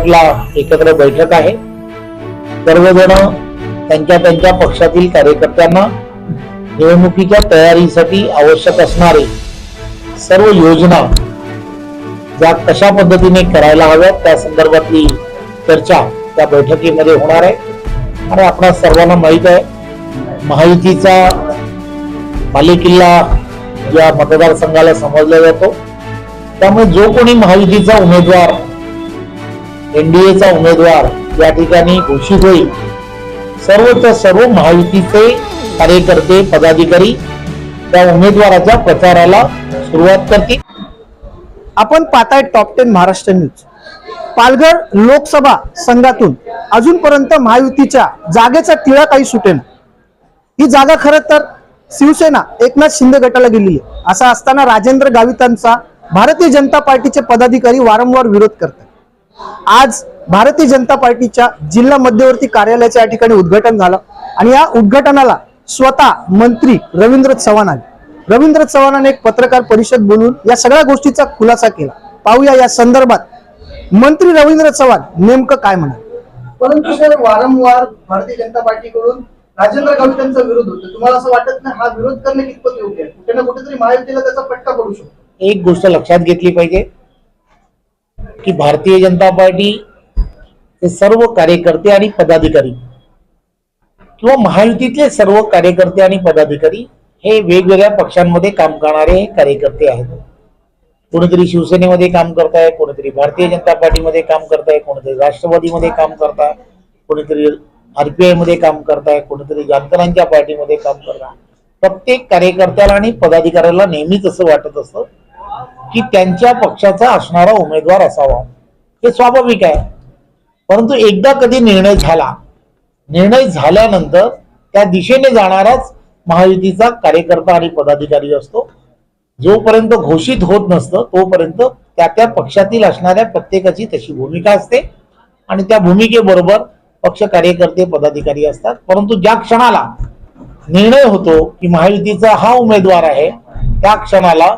प्लॉटला एकत्र बैठक आहे. सर्वजण त्यांच्या त्यांच्या पक्षातील कार्यकर्त्यांना निवडणुकीच्या तयारीसाठी आवश्यक असणारे सर्व योजना ज्या कशा पद्धतीने करायला हव्यात त्या संदर्भातली चर्चा त्या बैठकीमध्ये होणार आहे. आणि आपणा सर्वांना माहीत आहे महायुतीचा बालेकिल्ला या मतदारसंघाला समजला जातो. त्यामुळे जो कोणी महायुतीचा उमेदवार एनडीएचा उमेदवार या ठिकाणी घोषित होईल. सर्वच्या सर्व महायुतीचे कार्यकर्ते पदाधिकारी त्या उमेदवाराच्या प्रचाराला सुरुवात करतील. आपण पाहताय top ten Maharashtra news Palghar Lok Sabha संघातून अजूनपर्यंत महायुतीच्या जागेचा तिळा काही सुटेना. ही जागा खरं तर शिवसेना एकनाथ शिंदे गटाला गेलेली आहे. असा असताना राजेंद्र गावितांचा भारतीय जनता पार्टीचे पदाधिकारी वारंवार विरोध करतात. आज भारतीय जनता पार्टीच्या जिल्हा मध्यवर्ती कार्यालयाच्या या ठिकाणी उद्घाटन झालं. आणि या उद्घाटनाला स्वतः मंत्री रवींद्र चव्हाण आले. रवींद्र चव्हाणांनी एक पत्रकार परिषद बोलून या सगळ्या गोष्टीचा खुलासा केला. पाहूया या संदर्भात मंत्री रवींद्र चव्हाण नेमकं काय म्हणाले? परंतु सर वारंवार भारतीय जनता पार्टीकडून राजेंद्र गावितांचा विरोध होतो. तुम्हाला असं वाटत नाही हा विरोध करणे कितपत योग्य आहे? कुठे ना कुठेतरी महायुतीला त्याचा फटका पडू शकतो. एक गोष्ट लक्षात घेतली पाहिजे. की भारतीय जनता पार्टी हे सर्व कार्यकर्ते आणि पदाधिकारी किंवा महायुतीतले सर्व कार्यकर्ते आणि पदाधिकारी हे वेगवेगळ्या पक्षांमध्ये काम करणारे कार्यकर्ते आहेत. कोणीतरी शिवसेनेमध्ये काम करताय कोणीतरी भारतीय जनता पार्टीमध्ये काम करताय कोणीतरी राष्ट्रवादीमध्ये काम करताय कोणीतरी आरपीआयमध्ये काम करताय कोणीतरी जानकरांच्या पार्टीमध्ये काम करताय. प्रत्येक कार्यकर्त्याला आणि पदाधिकाऱ्याला नेहमीच असं वाटत असतं की त्यांच्या पक्षाचा असणारा उमेदवार असावा. हे स्वाभाविक आहे. परंतु एकदा कधी निर्णय झाला निर्णय झाल्यानंतर त्या दिशेने जाणाराच महायुतीचा कार्यकर्ता आणि पदाधिकारी असतो जोपर्यंत घोषित होत नसतं तोपर्यंत त्या त्या पक्षातील असणाऱ्या प्रत्येकाची तशी भूमिका असते. आणि त्या भूमिकेबरोबर पक्ष कार्यकर्ते पदाधिकारी असतात. परंतु ज्या क्षणाला निर्णय होतो की महायुतीचा हा उमेदवार आहे त्या क्षणाला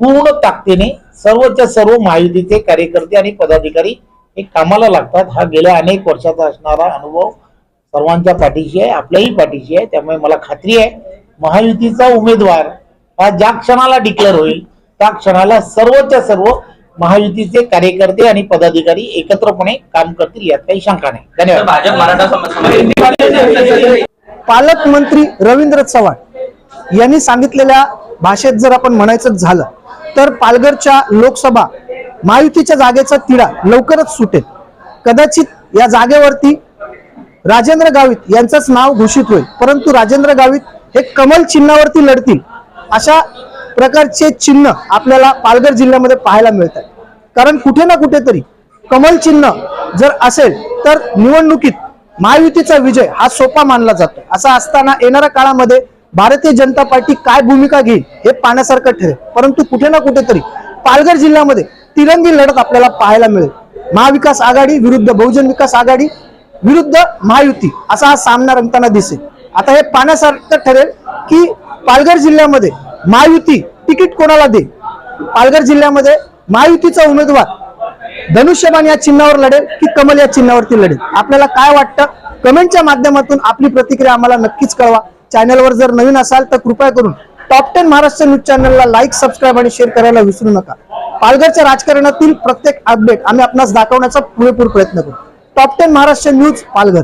पूर्ण ताकदीने सर्वच्या सर्व महायुतीचे कार्यकर्ते आणि पदाधिकारी हे कामाला लागतात. हा गेल्या अनेक वर्षाचा असणारा अनुभव सर्वांच्या पाठीशी आहे आपल्याही पाठीशी आहे. त्यामुळे मला खात्री आहे महायुतीचा उमेदवार हा ज्या क्षणाला डिक्लेअर होईल त्या क्षणाला सर्वच्या सर्व महायुतीचे कार्यकर्ते आणि पदाधिकारी एकत्रपणे काम करतील यात काही शंका नाही. धन्यवाद. भाजप मराठा समाज पालकमंत्री रवींद्र चव्हाण यांनी सांगितलेल्या भाषेत जर आपण म्हणायचं झालं तर पालघरच्या लोकसभा महायुतीच्या जागेचा तिढा लवकरच सुटेल. कदाचित या जागेवरती राजेंद्र गावित यांचंच नाव घोषित होईल परंतु राजेंद्र गावित हे कमल चिन्हावरती लढतील अशा प्रकारचे चिन्ह आपल्याला पालघर जिल्ह्यामध्ये पाहायला मिळत कारण कुठे ना कुठेतरी कमल चिन्ह जर असेल तर निवडणुकीत महायुतीचा विजय हा सोपा मानला जातो. असा असताना येणाऱ्या काळामध्ये भारतीय जनता पार्टी काय भूमिका घेईल हे पाहण्यासारखं ठरेल. परंतु कुठे ना कुठेतरी पालघर जिल्ह्यामध्ये तिरंगी लढत आपल्याला पाहायला मिळेल. महाविकास आघाडी विरुद्ध बहुजन विकास आघाडी विरुद्ध महायुती असा हा सामना रंगताना दिसेल. आता हे पाहण्यासारखं ठरेल की पालघर जिल्ह्यामध्ये महायुती तिकीट कोणाला दे पालघर जिल्ह्यामध्ये महायुतीचा उमेदवार धनुष्यबाण या चिन्हावर लढेल की कमल या चिन्हावरती लढेल? आपल्याला काय वाटतं? कमेंटच्या माध्यमातून आपली प्रतिक्रिया आम्हाला नक्कीच कळवा. चॅनलवर जर नवीन असाल तर कृपया करून टॉप टेन महाराष्ट्र न्यूज चॅनलला लाईक सबस्क्राईब आणि शेअर करायला विसरू नका. पालघरच्या राजकारणातील प्रत्येक अपडेट आम्ही आपणास दाखवण्याचा पुरेपूर प्रयत्न करू. Top ten Maharashtra news Palghar.